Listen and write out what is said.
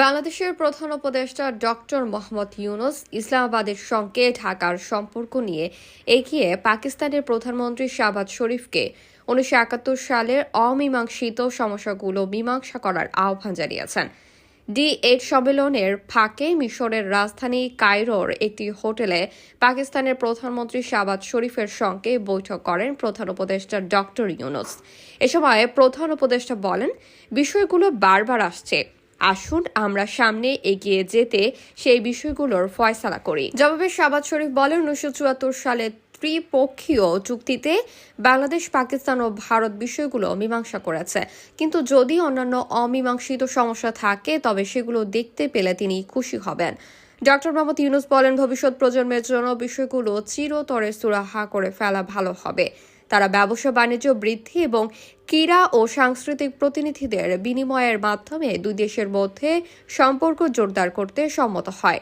সরকারের প্রধান উপদেষ্টা ডক্টর মোহাম্মদ ইউনুস ইসলামাবাদের সঙ্গে ঢাকার সম্পর্ক নিয়ে এগিয়ে পাকিস্তানের প্রধানমন্ত্রী শাহবাজ শরীফকে উনিশশো একাত্তর সালের অমীমাংসিত সমস্যাগুলো মীমাংসা করার আহ্বান জানিয়েছেন। ডি এইট সম্মেলনের ফাঁকে মিশরের রাজধানী কায়রোর একটি হোটেলে পাকিস্তানের প্রধানমন্ত্রী শাহবাজ শরীফের সঙ্গে বৈঠক করেন প্রধান উপদেষ্টা ডক্টর ইউনুস। এ সময় প্রধান উপদেষ্টা বলেন, বিষয়গুলো বারবার আসছে। আসুন, আমরা সামনে এগিয়ে যেতে সেই বিষয়গুলোর ফয়সালা করি। জবাবে শাহবাজ শরীফ বলেন, উনিশশো চুয়াত্তর সালে ত্রিপক্ষীয় চুক্তিতে বাংলাদেশ, পাকিস্তান ও ভারত বিষয়গুলো মীমাংসা করেছে। কিন্তু যদি অন্যান্য অমীমাংসিত সমস্যা থাকে, তবে সেগুলো দেখতে পেলে তিনি খুশি হবেন। ডক্টর মোহাম্মদ ইউনুস বলেন, ভবিষ্যৎ প্রজন্মের জন্য বিষয়গুলো চিরতরে সুরাহা করে ফেলা ভালো হবে। তারা ব্যবসা, বাণিজ্য, বৃদ্ধি এবং ক্রীড়া ও সাংস্কৃতিক প্রতিনিধিদের বিনিময়ের মাধ্যমে দুই দেশের মধ্যে সম্পর্ক জোরদার করতে সম্মত হয়।